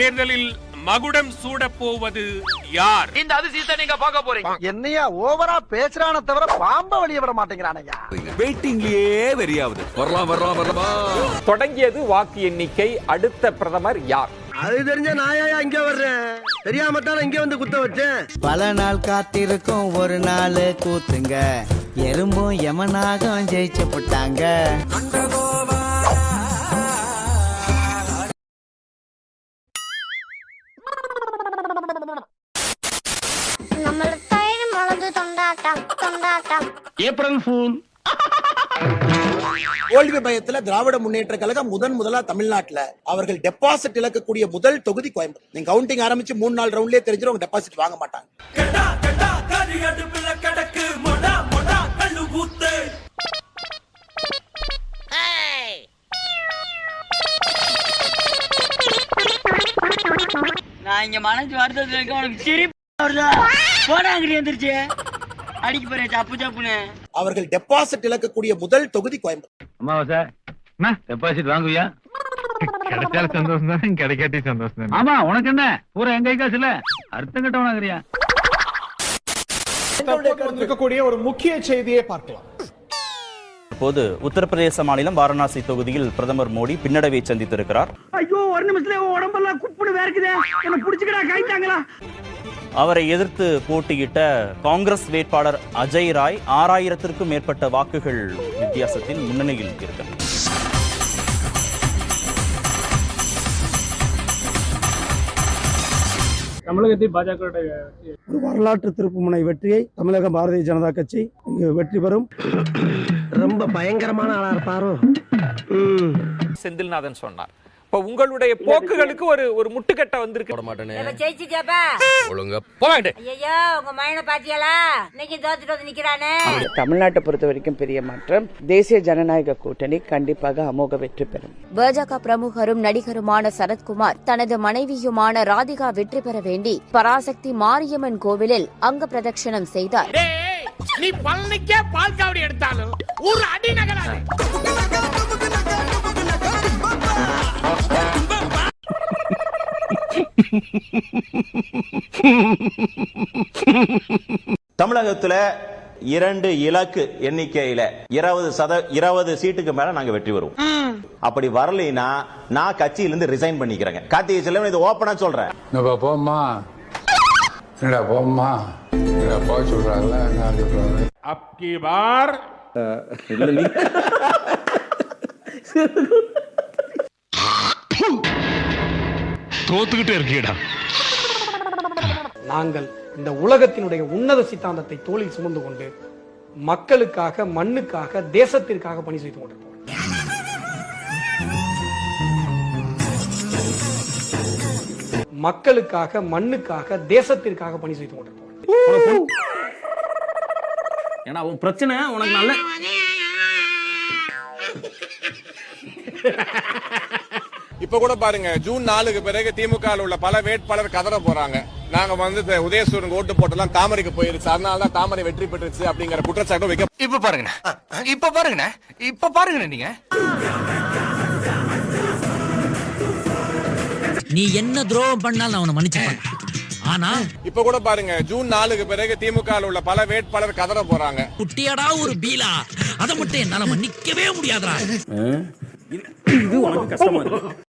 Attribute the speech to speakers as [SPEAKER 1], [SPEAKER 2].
[SPEAKER 1] தேர்தலில் மகுடம் சூடப் போவது யார்?
[SPEAKER 2] இந்த அதிசயத்தை நீங்க பார்க்க போறீங்க.
[SPEAKER 3] என்னையா ஓவரா பேசுறான தவிர பாம்ப வெளிய விட மாட்டேங்கிறானையா
[SPEAKER 4] வெயிட்டிங்லயே வெறியாவது. வரலாம் வரலாம் வரலாம்.
[SPEAKER 5] தொடங்கியது வாக்கு எண்ணிக்கை. அடுத்த பிரதமர் யார்?
[SPEAKER 3] அது தெரிஞ்ச நாயா இங்க வர்றேன்? தெரியாம தானே இங்க வந்து குத்த வச்சேன்.
[SPEAKER 6] பல நாள் காத்திருக்கும் ஒரு நாள் கூத்துங்க. எறும்பும் யமனாகம் ஜெயிச்சு போட்டாங்க.
[SPEAKER 2] April fool.
[SPEAKER 7] தோல்வி பயத்துல திராவிட முன்னேற்ற கழகம் முதன் முதலா தமிழ்நாட்டுல அவர்கள் டெபாசிட் இழக்கக்கூடிய முதல் தொகுதி கோயம்புத்தூர். நீங்க கவுண்டிங் ஆரம்பிச்சு மூணு நாலு ரவுண்ட்லயே தெரிஞ்சிடும் டெபாசிட் வாங்க மாட்டாங்க.
[SPEAKER 8] நான் இங்க மனசு வருத்தத்துல இருக்க உனக்கு சிரிப்பு வருதா? போனாங்க எந்திரிச்சு. அடிக்க போறேன் சப்பு சப்புன்னு
[SPEAKER 7] அவர்கள் டெபாசிட் இழக்கக்கூடிய முதல் தொகுதி கோயம்புத்தூர்.
[SPEAKER 2] டெபாசிட் வாங்குவியா? சந்தோஷம் தானே கிடைக்காட்டி சந்தோஷம் தானே. ஆமா உனக்கு என்ன? பூரா எங்க காசு இல்ல அர்த்தம் கட்டவனாகிறியா
[SPEAKER 9] இருக்கக்கூடிய ஒரு முக்கிய செய்தியை பார்க்கலாம்.
[SPEAKER 10] இப்போது உத்தரப்பிரதேச மாநிலம் வாரணாசி தொகுதியில் பிரதமர் மோடி பின்னடைவை சந்தித்திருக்கிறார்.
[SPEAKER 8] ஐயோ ஒரு நிமிஷத்துல உடம்பெல்லாம் குப்புனு வேர்க்குதே. என்ன புடிச்சுக்கடா கைத்தாங்களா
[SPEAKER 10] அவரை எதிர்த்து போட்டியிட்ட காங்கிரஸ் வேட்பாளர் அஜய் ராய் ஆறாயிரத்திற்கும் மேற்பட்ட வாக்குகள் வித்தியாசத்தில் முன்னணியில் இருக்கிறார்
[SPEAKER 9] தமிழகத்தில் பாஜக
[SPEAKER 3] ஒரு வரலாற்று திருப்புமுனை வெற்றியை தமிழக பாரதிய ஜனதா கட்சி இங்கு வெற்றி பெறும். ரொம்ப பயங்கரமான ஆளா இருப்பாரோ?
[SPEAKER 5] செந்தில்நாதன் சொன்னார். இப்ப உங்களுடைய போக்குகளுக்கு ஒரு ஒரு முட்டுக்கட்டை வந்திருக்கு.
[SPEAKER 11] ஜெயிச்சுட்டாப்பா
[SPEAKER 4] ஒழுங்கா போவாங்க
[SPEAKER 11] ஐயோ உங்க மயனை பாத்தியாலா இன்னைக்கு தோத்துட்டு வந்து நிக்கிறானே.
[SPEAKER 8] தமிழ்நாட்டை பொறுத்த வரைக்கும் பெரிய மாற்றம். தேசிய ஜனநாயக கூட்டணி கண்டிப்பாக அமோக வெற்றி பெறும்.
[SPEAKER 11] பாஜக பிரமுகரும் நடிகருமான சரத்குமார் தனது மனைவியுமான ராதிகா வெற்றி பெற வேண்டி பராசக்தி மாரியம்மன் கோவிலில் அங்க பிரதட்சணம் செய்தார்.
[SPEAKER 1] நீ பழனிக்கே பால் காவடி எடுத்தாலும் ஒரு அடி நகராது.
[SPEAKER 10] தமிழகத்துல இரண்டு இலக்கு எண்ணிக்கையில இருபது சத இருபது சீட்டுக்கு மேல நாங்க வெற்றி வருவோம் அப்படி வரலைன்னா நான் கட்சியிலிருந்து ரிசைன் பண்ணிக்கிறேங்க. கார்த்திகை செல்வன் இது ஓப்பனா சொல்றேன்.
[SPEAKER 9] போம்மா. என்னடா போம்மா. என்னடா போக சொல்றாங்கல்ல நான் சொல்றாங்க
[SPEAKER 1] அப்கி பார்.
[SPEAKER 2] தோத்துக்கிட்டே இருக்கீடா
[SPEAKER 9] நாங்கள் இந்த உலகத்தினுடைய உன்னத சித்தாந்தத்தை தோளில் சுமந்து கொண்டு மக்களுக்காக மண்ணுக்காக தேசத்திற்காக பணி செய்து கொண்டிருப்போம். மக்களுக்காக மண்ணுக்காக தேசத்திற்காக பணி செய்து கொண்டிருப்போம்.
[SPEAKER 8] ஏன்னா உன் பிரச்சனை உனக்கு நல்ல
[SPEAKER 1] இப்ப கூட பாருங்க ஜூன் நாலுக்கு பிறகு திமுக உள்ள பல வேட்பாளர் கதற போறாங்க. நாங்க வந்து இந்த உதயசூரன் ஓட்டு போட்டெல்லாம் தாமரைக்கு போயிருச்சு. அதனால தான் தாமரை வெற்றி பெற்றுச்சு அப்படிங்கிற குற்றச்சாட்டு வைக்க
[SPEAKER 2] இப்ப பாருங்க இப்ப பாருங்க இப்ப பாருங்க நீங்க.
[SPEAKER 8] நீ என்ன துரோகம் பண்ணாலும் அவனை மன்னிச்சுப்பான். ஆனா
[SPEAKER 1] இப்ப கூட பாருங்க ஜூன் நாலுக்கு பிறகு திமுக உள்ள பல வேட்பாளர் கதற போறாங்க.
[SPEAKER 8] குட்டியாடா ஒரு பீலா. அதை மட்டும் என்னால மன்னிக்கவே முடியாதுடா.
[SPEAKER 10] இது உனக்கு கஷ்டமா இருக்கு.